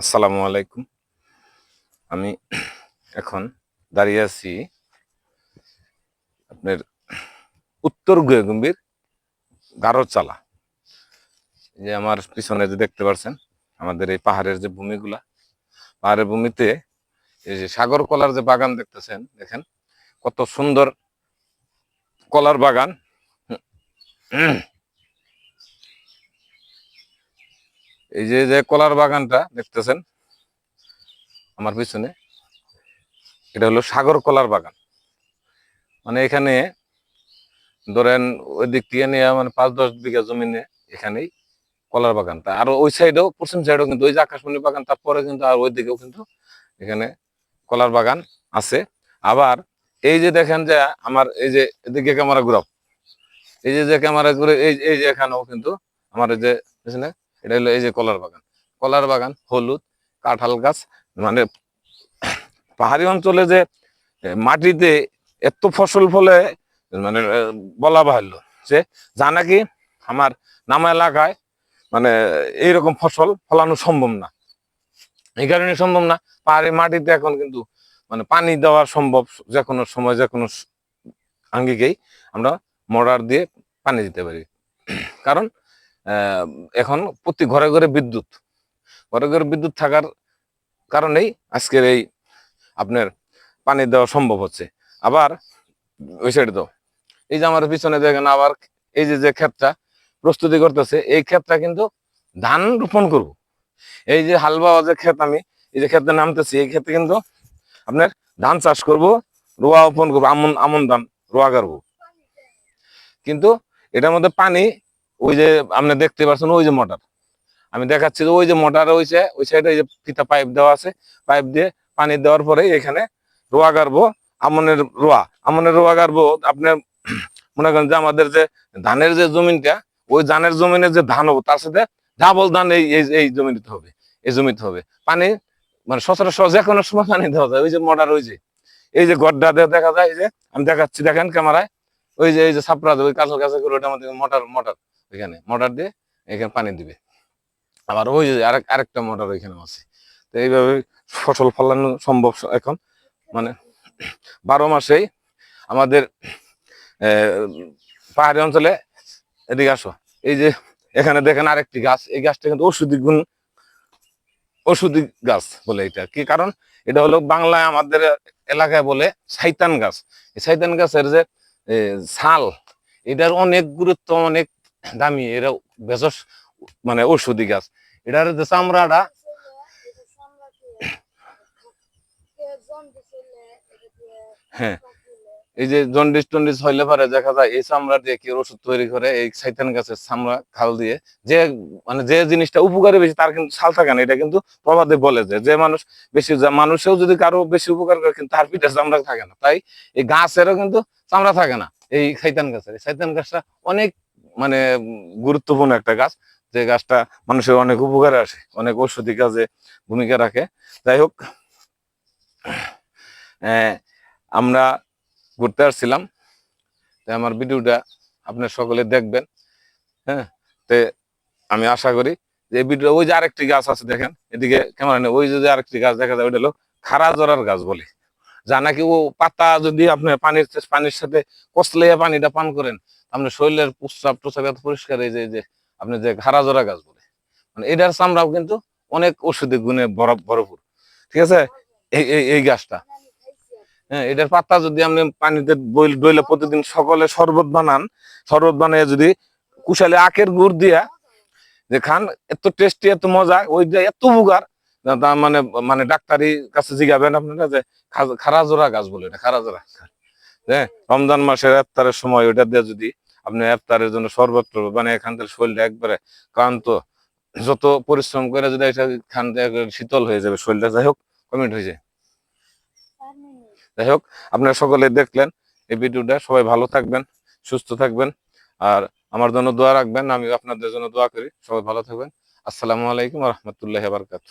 আসসালামু আলাইকুম। আমি এখন দাঁড়িয়ে আছি আপনার উত্তর গুয়াগুম্বির গারোচালা। যে আমার পিছনে যে দেখতে পাচ্ছেন আমাদের এই পাহাড়ের যে ভূমিগুলা, পাহাড়ের ভূমিতে এই যে সাগর কলার যে বাগান দেখতেছেন, দেখেন কত সুন্দর কলার বাগান। এই যে যে কলার বাগানটা দেখতেছেন আমার পিছনে, এটা হলো সাগর কলার বাগান। মানে এখানে ধরেন ওই দিক থেকে নিয়ে মানে পাঁচ দশ বিঘা জমিনে এখানেই কলার বাগানটা আর ওই সাইডেও পশ্চিম সাইডেও কিন্তু ওই যে আকাশমণি বাগান তারপরে কিন্তু আর ওই দিকেও কিন্তু এখানে কলার বাগান আছে। আবার এই যে দেখেন যে আমার এই যে এদিকে ক্যামেরা ঘুরাও। এই যে যে ক্যামেরা ঘুরে, এই এই যে এখানেও কিন্তু আমার এই যে এটা হলো এই যে কলার বাগান। কলার বাগান হলুদ, কাঁঠাল গাছ মানে পাহাড়ি অঞ্চলে যে মাটিতে এত ফসল ফলে মানে বলা বাহুল্য যে, যা নাকি আমার নামা এলাকায় মানে এইরকম ফসল ফলানো সম্ভব না। এই কারণে সম্ভব না। পাহাড়ি মাটিতে এখন কিন্তু মানে পানি দেওয়া সম্ভব যে কোনো সময়, যে কোনো আঙ্গিকেই আমরা মোটর দিয়ে পানি দিতে পারি। কারণ এখন প্রতি ঘরে ঘরে বিদ্যুৎ। ঘরে ঘরে বিদ্যুৎ থাকার কারণেই আজকের এই আপনার পানি দেওয়া সম্ভব হচ্ছে। আবার ওই সাইড তো, এই যে আমার পিছনে দেখেন আবার এই যে যে ক্ষেতটা প্রস্তুতি করতেছে, এই ক্ষেতটা কিন্তু ধান রোপণ করব। এই যে হাল বাওয়া যে ক্ষেত আমি, এই যে ক্ষেতে নামতেছি, এই ক্ষেতে কিন্তু আপনার ধান চাষ করব, রোয়া রোপণ করব, আমন আমন ধান রোয়া করব। কিন্তু এটার মধ্যে পানি ওই যে আপনি দেখতে পাচ্ছেন ওই যে মোটর। আমি দেখাচ্ছি যে ওই যে মোটর হয়েছে ওই সাইডে যে ফিতা পাইপ দেওয়া আছে, পাইপ দিয়ে পানি দেওয়ার পরে এখানে রোয়া গাড়বো, আমনের রোয়া। আমনের রোয়া গাড়বো আপনার মনে করেন যে আমাদের যে ধানের যে জমিনটা, ওই ধানের জমিনে যে ধান হব, তার সাথে ডাবল ধান এই, এই- জমিতে হবে, এই জমিতে হবে। পানি মানে সচরাচর যে কোনো সময় পানি দেওয়া যায়, ওই যে মোটর ওই যে। এই যে গড্ডা দেখা যায় এই যে, আমি দেখাচ্ছি, দেখেন ক্যামেরায়, ওই যে, এই যে সাপড়া ওই কাছে করে ওটা আমাদের মোটর মোটর। ওইখানে মোটর দিয়ে এখানে পানি দিবে। আবার ওই আরেক, আরেকটা মোটর ওইখানে আছে। তো এইভাবে ফসল ফলানো সম্ভব এখন। মানে বারো মাসেই আমাদের পাহাড়ি অঞ্চলে এদিকে আসো। এই যে এখানে দেখেন আরেকটি গাছ। এই গাছটা কিন্তু ওষুধি গুণ ওষুধি গাছ বলে এটা। কি কারণ? এটা হলো বাংলায় আমাদের এলাকায় বলে সাইতান গাছ। এই সাইতান গাছের যে ছাল, এটার অনেক গুরুত্ব, অনেক দামি, এরা ভেষজ মানে ঔষধি গাছ। এটার যে চামড়াটা হ্যাঁ এই যে জন্ডিস টন্ডিস হইলে পারে দেখা যায় এই চামড়া দিয়ে কি ওষুধ তৈরি করে, এই সাইতান গাছের চামড়া, খাল দিয়ে, যে মানে যে জিনিসটা উপকারী বেশি, তার কিন্তু ছাল থাকে না। এটা কিন্তু প্রবাদে বলে যে যে মানুষ বেশি মানুষেও যদি কারও বেশি উপকার করে, কিন্তু তার পিঠের চামড়া থাকে না। তাই এই গাছেরও কিন্তু চামড়া থাকে না, এই সাইতান গাছের। এই সাইতান গাছটা অনেক মানে গুরুত্বপূর্ণ একটা গাছ। যে গাছটা মানুষের অনেক উপকারে আসে, অনেক ঔষধি কাজে ভূমিকা রাখে। যাই হোক আমরা ঘুরতে আসছিলাম। তাই আমার ভিডিওটা আপনার সকলে দেখবেন হ্যাঁ? তে আমি আশা করি যে ভিডিও ওই যে আরেকটি গাছ আছে দেখেন, এদিকে ক্যামেরা নেই ওই যে আরেকটি গাছ দেখা যায়, ওইটা হলো খাড়া জরার গাছ বলে। যা নাকি ও পাতা যদি আপনি পানির পানির সাথে কসলাইয়া পানিটা পান করেন আপনার শরীরের প্রস্রাব প্রস্রাব এত পরিষ্কার এই যে আপনি যে ঘাড়া জোড়া গাছ বলে মানে এটার চামড়াও কিন্তু অনেক ওষুধি গুণে ভরা- ভরপুর। ঠিক আছে? এই, এই- গাছটা। হ্যাঁ এটার পাতা যদি আপনি পানিতে বইল ডইলে প্রতিদিন সকলে শরবত বানান, শরবত বানিয়ে যদি কুশালে আখের গুড় দিয়া যে খান, এত টেস্টি, এত মজা ওই যে এত তা মানে মানে ডাক্তারি কাছে জিগাবেন আপনারা যে খারাজোড়া গাছ বলে এটা, খারাজোড়া হ্যাঁ রমজান মাসের ইফতারের সময় ওইটা দিয়ে যদি আপনি ইফতারের জন্য সর্বত্র মানে এখান থেকে শরীরটা একবারে ক্লান্ত, যত পরিশ্রম করে যদি এটা খান শীতল হয়ে যাবে শরীরটা, যাই হোক কমেন্ট হয়ে যায়। যাই হোক, আপনারা সকলে দেখলেন এই ভিডিওটা, সবাই ভালো থাকবেন, সুস্থ থাকবেন, আর আমার জন্য দোয়া রাখবেন আমি আপনাদের জন্য দোয়া করি, সবাই ভালো থাকবেন। আসসালামু আলাইকুম রহমতুল্লাহ বারকাত